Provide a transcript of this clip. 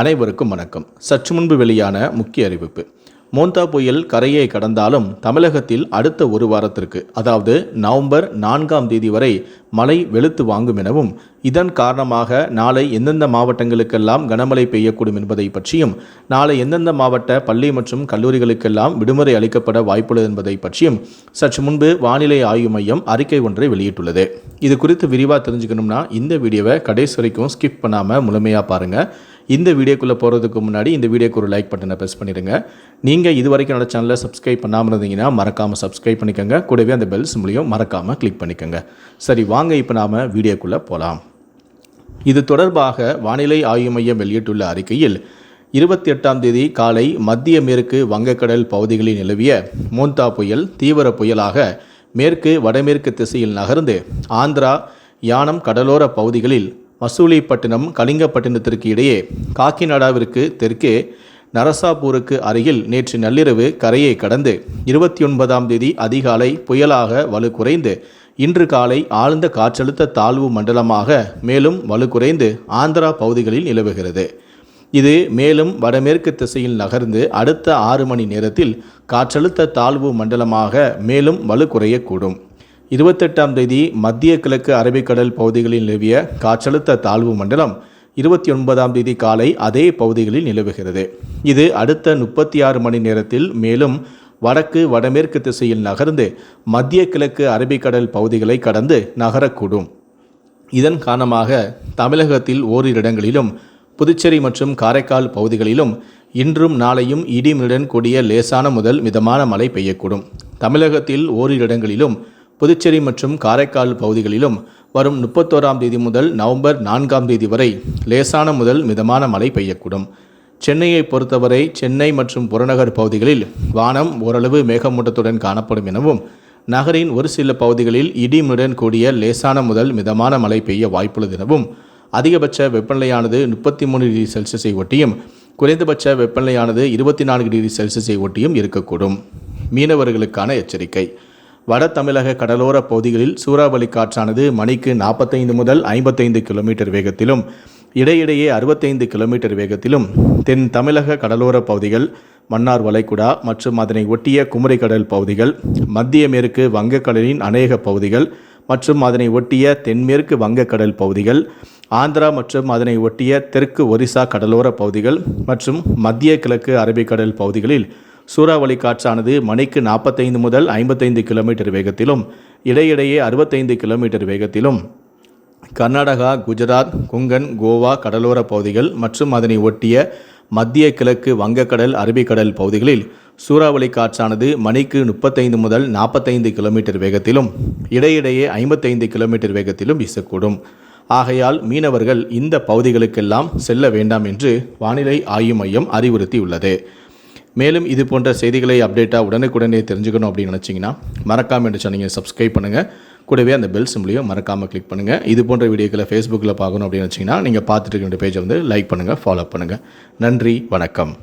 அனைவருக்கும் வணக்கம். சற்று முன்பு வெளியான முக்கிய அறிவிப்பு. மோந்தா புயல் கரையை கடந்தாலும் தமிழகத்தில் அடுத்த ஒரு வாரத்திற்கு அதாவது நவம்பர் நான்காம் தேதி வரை மழை வெளுத்து வாங்கும் எனவும் இதன் காரணமாக நாளை எந்தெந்த மாவட்டங்களுக்கெல்லாம் கனமழை பெய்யக்கூடும் என்பதை பற்றியும் நாளை எந்தெந்த மாவட்ட பள்ளி மற்றும் கல்லூரிகளுக்கெல்லாம் விடுமுறை அளிக்கப்பட வாய்ப்புள்ளது என்பதை பற்றியும் சற்று முன்பு வானிலை ஆய்வு மையம் அறிக்கை ஒன்றை வெளியிட்டுள்ளது. இது குறித்து விரிவாக தெரிஞ்சுக்கணும்னா இந்த வீடியோவை கடைசி வரைக்கும் ஸ்கிப் பண்ணாமல் முழுமையாக பாருங்கள் இந்த வீடியோக்குள்ளே போகிறதுக்கு முன்னாடி இந்த வீடியோக்கு ஒரு லைக் பட்டனை ப்ரெஸ் பண்ணிடுங்க. நீங்கள் இது வரைக்கும் என்னோட சேனலை சப்ஸ்கிரைப் பண்ணாமல் இருந்தீங்கன்னா மறக்காமல் சப்ஸ்கிரைப் பண்ணிக்கோங்க. கூடவே அந்த பெல்ஸ் மூலியம் மறக்காமல் கிளிக் பண்ணிக்கோங்க. சரி வாங்க இப்போ நாம் வீடியோக்குள்ளே போகலாம் இது தொடர்பாக வானிலை ஆய்வு மையம் வெளியிட்டுள்ள அறிக்கையில் இருபத்தி எட்டாம் தேதி காலை மத்திய மேற்கு வங்கக்கடல் பகுதிகளில் நிலவிய மோந்தா புயல் தீவிர புயலாக மேற்கு வடமேற்கு திசையில் நகர்ந்து ஆந்திரா யானம் கடலோர பகுதிகளில் மசூலிப்பட்டினம் கலிங்கப்பட்டினத்திற்கு இடையே காக்கிநாடாவிற்கு தெற்கே நரசாபூருக்கு அருகில் நேற்று நள்ளிரவு கரையை கடந்து இருபத்தி ஒன்பதாம் தேதி அதிகாலை புயலாக வலு குறைந்து இன்று காலை ஆழ்ந்த காற்றழுத்த தாழ்வு மண்டலமாக மேலும் வலு குறைந்து ஆந்திரா பகுதிகளில் நிலவுகிறது. இது மேலும் வடமேற்கு திசையில் நகர்ந்து அடுத்த ஆறு மணி நேரத்தில் காற்றழுத்த தாழ்வு மண்டலமாக மேலும் வலு குறையக்கூடும். இருபத்தெட்டாம் தேதி மத்திய கிழக்கு அரபிக்கடல் பகுதிகளில் நிலவிய காற்றழுத்த தாழ்வு மண்டலம் இருபத்தி ஒன்பதாம் தேதி காலை அதே பகுதிகளில் நிலவுகிறது. இது அடுத்த முப்பத்தி ஆறு மணி நேரத்தில் மேலும் வடக்கு வடமேற்கு திசையில் நகர்ந்து மத்திய கிழக்கு அரபிக்கடல் பகுதிகளை கடந்து நகரக்கூடும். இதன் காரணமாக தமிழகத்தில் ஓரிரு இடங்களிலும் புதுச்சேரி மற்றும் காரைக்கால் பகுதிகளிலும் இன்றும் நாளையும் இடிமுடன் கூடிய லேசான முதல் மிதமான மழை பெய்யக்கூடும். தமிழகத்தில் ஓரிரு இடங்களிலும் புதுச்சேரி மற்றும் காரைக்கால் பகுதிகளிலும் வரும் முப்பத்தோராம் தேதி முதல் நவம்பர் நான்காம் தேதி வரை லேசான முதல் மிதமான மழை பெய்யக்கூடும். சென்னையை பொறுத்தவரை சென்னை மற்றும் புறநகர் பகுதிகளில் வானம் ஓரளவு மேகமூட்டத்துடன் காணப்படும் எனவும் நகரின் ஒரு சில பகுதிகளில் இடிமுடன் கூடிய லேசான முதல் மிதமான மழை பெய்ய வாய்ப்புள்ளது எனவும் அதிகபட்ச வெப்பநிலையானது முப்பத்தி மூணு டிகிரி செல்சியஸை ஒட்டியும் குறைந்தபட்ச வெப்பநிலையானது இருபத்தி நான்கு டிகிரி செல்சியஸை ஒட்டியும் இருக்கக்கூடும். மீனவர்களுக்கான எச்சரிக்கை. வட தமிழக கடலோர பகுதிகளில் சூறாவளி காற்றானது மணிக்கு நாற்பத்தைந்து முதல் ஐம்பத்தைந்து கிலோமீட்டர் வேகத்திலும் இடையிடையே அறுபத்தைந்து கிலோமீட்டர் வேகத்திலும் தென் தமிழக கடலோர பகுதிகள் மன்னார் வளைகுடா மற்றும் அதனை ஒட்டிய குமரிக்கடல் பகுதிகள் மத்திய மேற்கு வங்கக்கடலின் அநேக பகுதிகள் மற்றும் அதனை ஒட்டிய தென்மேற்கு வங்கக்கடல் பகுதிகள் ஆந்திரா மற்றும் அதனை ஒட்டிய தெற்கு ஒரிசா கடலோர பகுதிகள் மற்றும் மத்திய கிழக்கு அரபிக்கடல் பகுதிகளில் சூறாவளி காற்றானது மணிக்கு நாற்பத்தைந்து முதல் ஐம்பத்தைந்து கிலோமீட்டர் வேகத்திலும் இடையிடையே அறுபத்தைந்து கிலோமீட்டர் வேகத்திலும். கர்நாடகா குஜராத் குங்கன் கோவா கடலோர பகுதிகள் மற்றும் அதனை ஒட்டிய மத்திய கிழக்கு வங்கக்கடல் அரபிக்கடல் பகுதிகளில் சூறாவளி காற்றானது மணிக்கு முப்பத்தைந்து முதல் நாற்பத்தைந்து கிலோமீட்டர் வேகத்திலும் இடையிடையே ஐம்பத்தைந்து கிலோமீட்டர் வேகத்திலும் வீசக்கூடும். ஆகையால் மீனவர்கள் இந்த பகுதிகளுக்கெல்லாம் செல்ல வேண்டாம் என்று வானிலை ஆய்வு மையம் அறிவுறுத்தியுள்ளது. மேலும் இது போன்ற செய்திகளை அப்டேட்டாக உடனுக்குடனே தெரிஞ்சுக்கணும் அப்படின்னு நினச்சிங்கன்னா மறக்காமல் என்று சொன்னீங்க சப்ஸ்கிரைப் பண்ணுங்கள் கூடவே அந்த பெல் சிம்லையும் மறக்காமல் கிளிக் பண்ணுங்கள் இது போன்ற வீடியோக்களை ஃபேஸ்புக்கில் பார்க்கணும் அப்படின்னு வச்சிங்கன்னா நீங்கள் பார்த்துட்டு இருக்கின்ற பேஜை வந்து லைக் பண்ணுங்கள் ஃபாலோ பண்ணுங்கள் நன்றி வணக்கம்.